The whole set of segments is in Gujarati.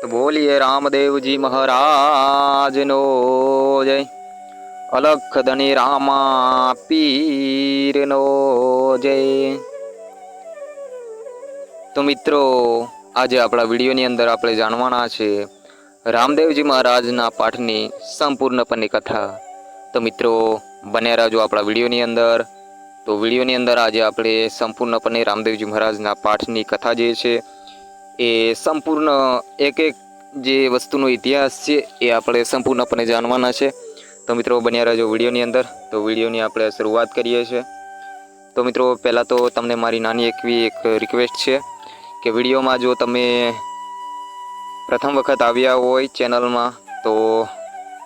તો બોલીએ રામદેવજી મહારાજનો જય. અલખ ધણી રામા પીરનો જય. તો મિત્રો, આજે આપણા વિડીયોની અંદર આપણે જાણવાના છે રામદેવજી મહારાજના પાઠની સંપૂર્ણપણે કથા. તો મિત્રો, બન્યા રહેજો આપણા વિડીયોની અંદર. તો વિડીયોની અંદર આજે આપણે સંપૂર્ણપણે રામદેવજી મહારાજના પાઠની કથા જે છે એ સંપૂર્ણ એક એક જે વસ્તુનો ઇતિહાસ છે એ આપણે સંપૂર્ણપણે જાણવાના છે. તો મિત્રો બન્યા રહેજો વિડીયોની અંદર. તો વિડીયોની આપણે શરૂઆત કરીએ છીએ. તો મિત્રો પહેલાં તો તમને મારી નાની એકવી એક રિક્વેસ્ટ છે કે વિડીયોમાં જો તમે પ્રથમ વખત આવ્યા હોય ચેનલમાં, તો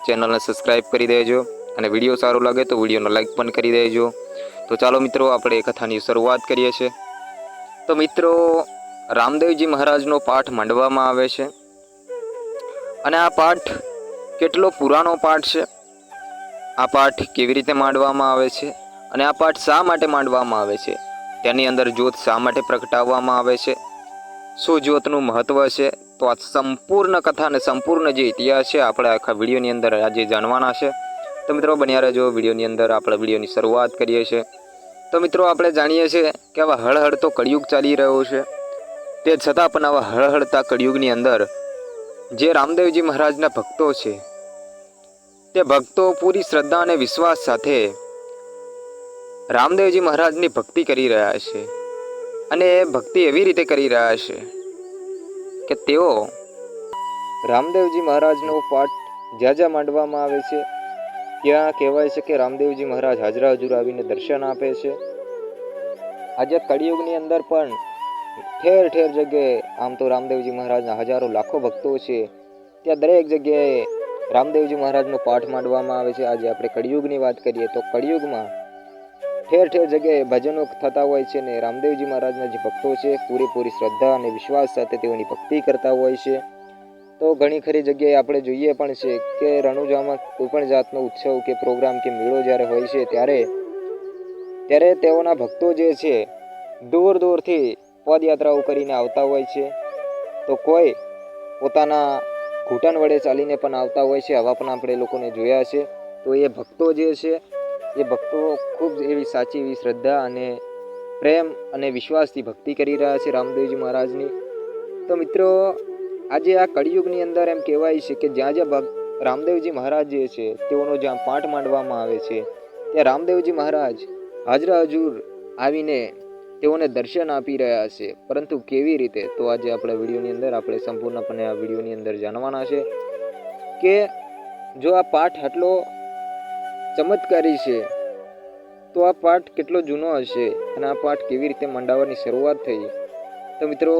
ચેનલને સબસ્ક્રાઈબ કરી દેજો અને વીડિયો સારો લાગે તો વિડીયોને લાઈક પણ કરી દેજો. તો ચાલો મિત્રો આપણે કથાની શરૂઆત કરીએ છીએ. તો મિત્રો રામદેવજી મહારાજનો પાઠ માંડવામાં આવે છે. અને આ પાઠ કેટલો પુરાણો પાઠ છે? આ પાઠ કેવી રીતે માંડવામાં આવે છે? અને આ પાઠ શા માટે માંડવામાં આવે છે? તેની અંદર જ્યોત શા માટે પ્રગટાવવામાં આવે છે? શું જ્યોતનું મહત્ત્વ છે? તો આ સંપૂર્ણ કથા અને સંપૂર્ણ જે ઇતિહાસ છે, આપણે આખા વિડીયોની અંદર આજે જાણવાના છે. તો મિત્રો, બન્યા રહેજો વિડીયોની અંદર, આપણે વિડીયોની શરૂઆત કરીએ છીએ. તો મિત્રો, આપણે જાણીએ છીએ કે આવા હળહળતો કળિયુગ ચાલી રહ્યો છે. તે છતાં પણ આવા હળહળતા કળિયુગની અંદર જે રામદેવજી મહારાજના ભક્તો છે, તે ભક્તો પૂરી શ્રદ્ધા અને વિશ્વાસ સાથે રામદેવજી મહારાજની ભક્તિ કરી રહ્યા છે અને એ ભક્તિ એવી રીતે કરી રહ્યા છે કે તેઓ રામદેવજી મહારાજનો પાઠ જ્યાં જ્યાં માંડવામાં આવે છે, ત્યાં કહેવાય છે કે રામદેવજી મહારાજ હાજરા હજુર આવીને દર્શન આપે છે. આજે કળિયુગની અંદર પણ ઠેર ઠેર જગ્યાએ, આમ તો રામદેવજી મહારાજના હજારો લાખો ભક્તો છે. ત્યાં દરેક જગ્યાએ રામદેવજી મહારાજનો પાઠ માંડવામાં આવે છે. આજે આપણે કળિયુગની વાત કરીએ તો કળિયુગમાં ઠેર ઠેર જગ્યાએ ભજનો થતા હોય છે ને રામદેવજી મહારાજના જે ભક્તો છે, પૂરેપૂરી શ્રદ્ધા અને વિશ્વાસ સાથે તેઓની ભક્તિ કરતા હોય છે. તો ઘણી ખરી જગ્યાએ આપણે જોઈએ પણ છે કે રણુજામાં કોઈ પણ જાતનો ઉત્સવ કે પ્રોગ્રામ કે મેળો જ્યારે હોય છે ત્યારે ત્યારે તેઓના ભક્તો જે છે, દૂર દૂરથી પદયાત્રાઓ કરીને આવતા હોય છે. તો કોઈ પોતાના ઘૂંટણ વડે ચાલીને પણ આવતા હોય છે. આવા પણ આપણે લોકોને જોયા છે. તો એ ભક્તો જે છે, એ ભક્તો ખૂબ એવી સાચી એવી શ્રદ્ધા અને પ્રેમ અને વિશ્વાસથી ભક્તિ કરી રહ્યા છે રામદેવજી મહારાજની. તો મિત્રો, આજે આ કળિયુગની અંદર એમ કહેવાય છે કે જ્યાં જ્યાં ભક્ત રામદેવજી મહારાજ જે છે, તેઓનો જ્યાં પાઠ માંડવામાં આવે છે, ત્યાં રામદેવજી મહારાજ હાજરા હજુર આવીને તેઓને દર્શન આપી રહ્યા છે. પરંતુ કેવી રીતે? તો આજે આપણા વિડીયોની અંદર આપણે સંપૂર્ણપણે આ વિડીયોની અંદર જાણવાના છે કે જો આ પાઠ આટલો ચમત્કારી છે, તો આ પાઠ કેટલો જૂનો હશે અને આ પાઠ કેવી રીતે મંડાવવાની શરૂઆત થઈ? તો મિત્રો,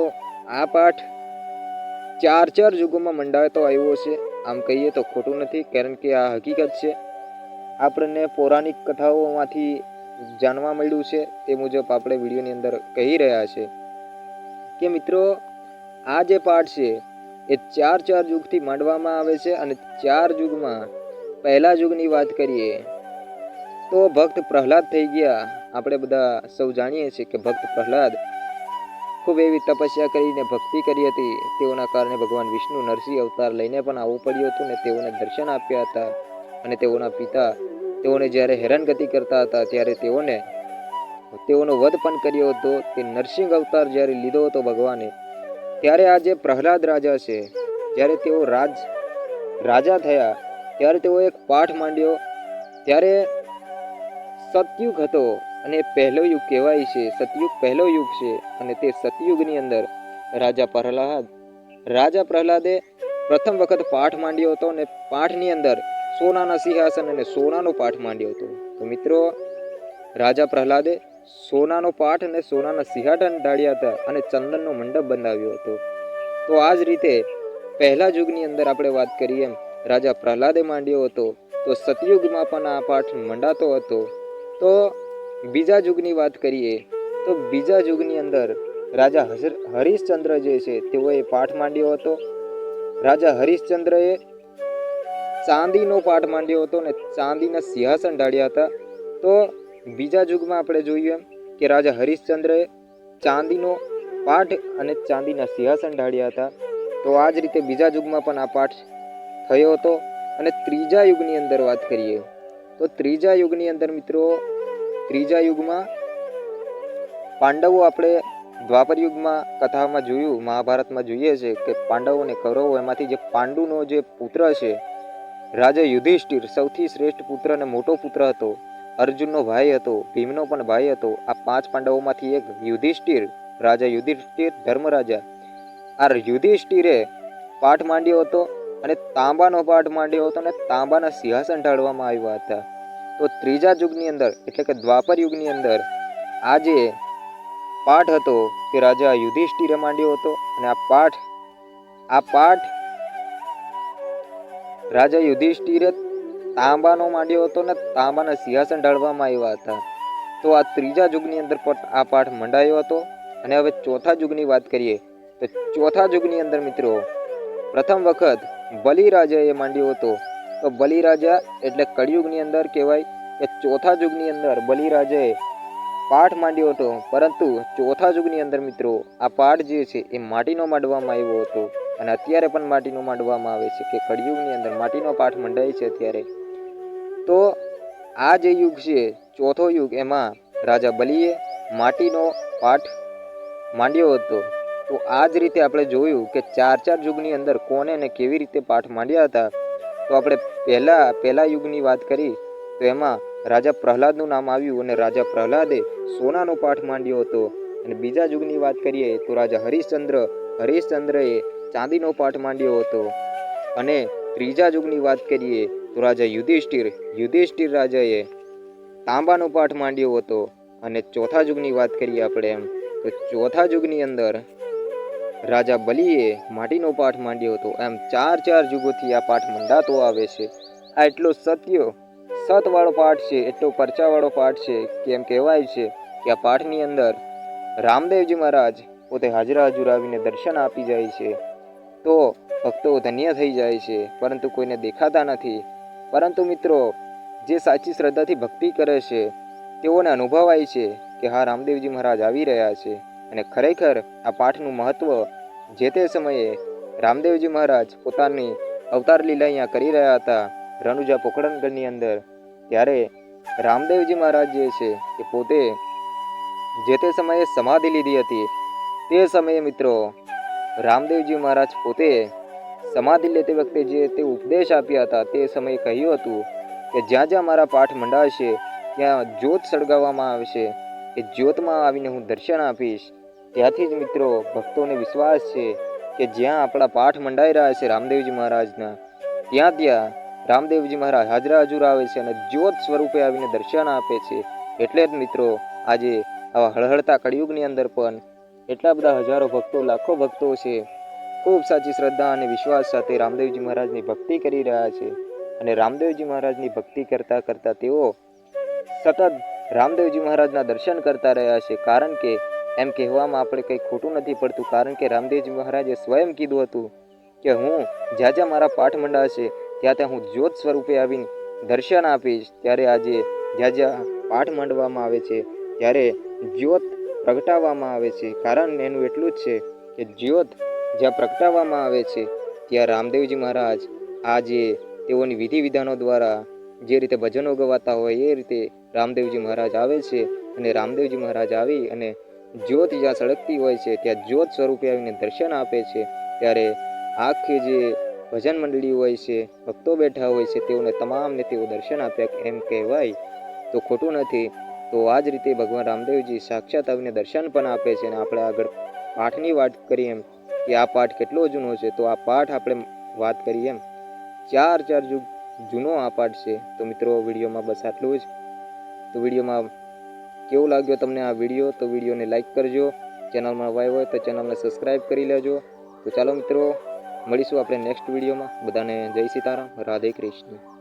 આ પાઠ ચાર ચાર યુગોમાં મંડાવતો આવ્યો છે. આમ કહીએ તો ખોટું નથી, કારણ કે આ હકીકત છે. આપણને પૌરાણિક કથાઓમાંથી જાણવા મળ્યું છે તે મુજબ આપણે વિડીયોની અંદર કહી રહ્યા છે કે મિત્રો, આ જે પાઠ છે એ ચાર ચાર યુગથી માંડવામાં આવે છે અને ચાર યુગમાં પહેલા યુગની વાત કરીએ તો ભક્ત પ્રહલાદ થઈ ગયા. આપણે બધા સૌ જાણીએ છીએ કે ભક્ત પ્રહલાદ ખૂબ એવી તપસ્યા કરીને ભક્તિ કરી હતી. તેઓના કારણે ભગવાન વિષ્ણુ નરસિંહ અવતાર લઈને પણ આવવું પડ્યું હતું ને તેઓને દર્શન આપ્યા હતા અને તેઓના પિતા તેઓને જ્યારે હેરાનગતિ કરતા હતા, ત્યારે તેઓને તેઓનો વધ પણ કર્યો હતો. તે નરસિંહ અવતાર જ્યારે લીધો હતો ભગવાને, ત્યારે આ જે પ્રહલાદ રાજા છે. જ્યારે તેઓ રાજ, રાજા થયા, ત્યારે તેઓ એક પાઠ માંડ્યો. ત્યારે સતયુગ હતો અને પહેલો યુગ કહેવાય છે. સતયુગ પહેલો યુગ છે અને તે સતયુગની અંદર રાજા પ્રહલાદ, રાજા પ્રહલાદે પ્રથમ વખત પાઠ માંડ્યો હતો અને પાઠની અંદર સોનાના સિંહાસન અને સોનાનો પાઠ માંડ્યો હતો. તો મિત્રો, રાજા પ્રહલાદે સોનાનો પાઠ અને સોનાના સિંહાસન ઢાળ્યા હતા અને ચંદનનો મંડપ બનાવ્યો હતો. તો આ જ રીતે પહેલા યુગની અંદર આપણે વાત કરીએ એમ, રાજા પ્રહલાદે માંડ્યો હતો. તો સતયુગમાં પણ આ પાઠ મંડાતો હતો. તો બીજા યુગની વાત કરીએ, તો બીજા યુગની અંદર રાજા હરિશ્ચંદ્ર જે છે, તેઓએ પાઠ માંડ્યો હતો. રાજા હરિશ્ચંદ્રએ ચાંદીનો પાઠ માંડ્યો હતો ને ચાંદીના સિંહાસન ઢાળ્યા હતા, તો બીજા યુગમાં આપણે જોઈએ કે રાજા હરિશ્ચંદ્રએ ચાંદીનો પાઠ અને ચાંદીના સિંહાસન ઢાળ્યા હતા. તો આ જ રીતે બીજા યુગમાં પણ આ પાઠ થયો હતો. અને ત્રીજા યુગની અંદર વાત કરીએ, તો ત્રીજા યુગની અંદર મિત્રો, ત્રીજા યુગમાં પાંડવો આપણે દ્વાપર યુગમાં કથામાં જોયું, મહાભારતમાં જોઈએ છે કે પાંડવો અને કૌરવો એમાંથી જે પાંડુનો જે પુત્ર છે રાજા યુધિષ્ઠિર સૌથી શ્રેષ્ઠ પુત્ર અને મોટો પુત્ર હતો. અર્જુનનો ભાઈ હતો, ભીમનો પણ ભાઈ હતો. આ પાંચ પાંડવોમાંથી એક યુધિષ્ઠિર, રાજા યુધિષ્ઠિર, ધર્મરાજા. આ યુધિષ્ઠિરે પાઠ માંડ્યો હતો અને તાંબાનો પાઠ માંડ્યો હતો અને તાંબાના સિંહાસન ઢાળવામાં આવ્યા હતા. તો ત્રીજા યુગની અંદર, એટલે કે દ્વાપર યુગની અંદર, આ જે પાઠ હતો તે રાજા યુધિષ્ઠિરે માંડ્યો હતો અને આ પાઠ આ પાઠ રાજા યુધિષ્ઠિરે તાંબાનો માંડ્યો હતો ને તાંબાના સિંહાસન ઢાળવામાં આવ્યા હતા. તો આ ત્રીજા યુગની અંદર પણ આ પાઠ મંડાયો હતો. અને હવે ચોથા યુગની વાત કરીએ, તો ચોથા યુગની અંદર મિત્રો, પ્રથમ વખત બલિરાજાએ માંડ્યો હતો. તો બલિરાજા એટલે કળિયુગની અંદર કહેવાય કે ચોથા યુગની અંદર બલિરાજાએ પાઠ માંડ્યો હતો. પરંતુ ચોથા યુગની અંદર મિત્રો, આ પાઠ જે છે એ માટીનો માંડવામાં આવ્યો હતો. અને અત્યારે પણ માટીનું માંડવામાં આવે છે કે કળિયુગની અંદર માટીનો પાઠ મંડાય છે અત્યારે. તો આ જે યુગ છે, ચોથો યુગ, એમાં રાજા બલિએ માટીનો પાઠ માંડ્યો હતો. તો આ જ રીતે આપણે જોયું કે ચાર ચાર યુગની અંદર કોને ને કેવી રીતે પાઠ માંડ્યા હતા. તો આપણે પહેલા પહેલા યુગની વાત કરી, તો એમાં રાજા પ્રહલાદનું નામ આવ્યું અને રાજા પ્રહલાદે સોનાનો પાઠ માંડ્યો હતો. અને બીજા યુગની વાત કરીએ તો રાજા હરિશ્ચંદ્ર, હરિશ્ચંદ્રએ ચાંદીનો પાઠ માંડ્યો હતો. અને ત્રીજા યુગની વાત કરીએ તો રાજા યુધિષ્ઠિર યુધિષ્ઠિર રાજાએ તાંબાનો પાઠ માંડ્યો હતો. અને ચોથા યુગની વાત કરીએ આપણે એમ, તો ચોથા યુગની અંદર રાજા બલિએ માટીનો પાઠ માંડ્યો હતો. એમ ચાર ચાર યુગોથી આ પાઠ મંડાતો આવે છે. આ એટલો સત્ય, સતવાળો પાઠ છે, એટલો પરચાવાળો પાઠ છે, કે એમ કહેવાય છે કે આ પાઠની અંદર રામદેવજી મહારાજ પોતે હાજરા હજુર આવીને દર્શન આપી જાય છે. તો ભક્તો ધન્ય થઈ જાય છે, પરંતુ કોઈને દેખાતા નથી. પરંતુ મિત્રો, જે સાચી શ્રદ્ધાથી ભક્તિ કરે છે, તેઓને અનુભવાય છે કે હા, રામદેવજી મહારાજ આવી રહ્યા છે અને ખરેખર આ પાઠનું મહત્ત્વ જે તે સમયે રામદેવજી મહારાજ પોતાની અવતાર લીલા અહીંયા કરી રહ્યા હતા, રણુજા પોખરણગઢની અંદર, ત્યારે રામદેવજી મહારાજ જે છે એ પોતે જે તે સમયે સમાધિ લીધી હતી, તે સમયે મિત્રો રામદેવજી મહારાજ પોતે સમાધિ લેતી વખતે જે તે ઉપદેશ આપ્યા હતા તે સમયે કહ્યું હતું કે જ્યાં જ્યાં મારા પાઠ મંડાશે, ત્યાં જ્યોત સળગાવવામાં આવશે એ જ્યોતમાં આવીને હું દર્શન આપીશ. ત્યાંથી જ મિત્રો ભક્તોને વિશ્વાસ છે કે જ્યાં આપણા પાઠ મંડાઈ રહ્યા છે રામદેવજી મહારાજના, ત્યાં ત્યાં રામદેવજી મહારાજ હાજરા હજુર આવે છે અને જ્યોત સ્વરૂપે આવીને દર્શન આપે છે. એટલે જ મિત્રો આજે આવા હળહળતા કળિયુગની અંદર પણ એટલા બધા હજારો ભક્તો, લાખો ભક્તો છે. ખૂબ સાચી શ્રદ્ધા અને વિશ્વાસ સાથે રામદેવજી મહારાજની ભક્તિ કરી રહ્યા છે. અને રામદેવજી મહારાજની ભક્તિ કરતાં કરતાં તેઓ સતત રામદેવજી મહારાજના દર્શન કરતા રહ્યા છે. કારણ કે એમ કહેવામાં આપણે કંઈ ખોટું નથી પડતું. કારણ કે રામદેવજી મહારાજે સ્વયં કીધું હતું કે હું જ્યાં જ્યાં મારા પાઠ મંડાશે ત્યાં ત્યાં હું જ્યોત સ્વરૂપે આવીને દર્શન આપીશ. ત્યારે આજે જ્યાં જ્યાં પાઠ માંડવામાં આવે છે, ત્યારે જ્યોત પ્રગટાવવામાં આવે છે. કારણ એનું એટલું જ છે કે જ્યોત જ્યાં પ્રગટાવવામાં આવે છે, ત્યાં રામદેવજી મહારાજ આજે તેઓની વિધિ વિધાનો દ્વારા જે રીતે ભજનો ગવાતા હોય, એ રીતે રામદેવજી મહારાજ આવે છે અને રામદેવજી મહારાજ આવી અને જ્યોત જ્યાં સળગતી હોય છે, ત્યાં જ્યોત સ્વરૂપે આવીને દર્શન આપે છે. ત્યારે આખી જે ભજન મંડળી હોય છે, ભક્તો બેઠા હોય છે, તેઓને તમામને તેઓ દર્શન આપ્યા એમ કહેવાય તો ખોટું નથી. તો આ જ રીતે ભગવાન રામદેવજી સાક્ષાત આવીને દર્શન પણ આપે છે અને આપણે આગળ પાઠની વાત કરીએ એમ કે આ પાઠ કેટલો જૂનો છે, તો આ પાઠ આપણે વાત કરીએ એમ. ચાર ચાર યુગ જૂનો આ પાઠ છે. તો મિત્રો, વિડીયોમાં બસ આટલું જ. તો વિડીયોમાં કેવું લાગ્યો તમને આ વીડિયો? તો વિડીયોને લાઈક કરજો. ચેનલમાં વાય હોય તો ચેનલને સબસ્ક્રાઈબ કરી લેજો. તો ચાલો મિત્રો, મળીશું આપણે નેક્સ્ટ વિડીયોમાં. બધાને જય સીતારામ. રાધે કૃષ્ણ.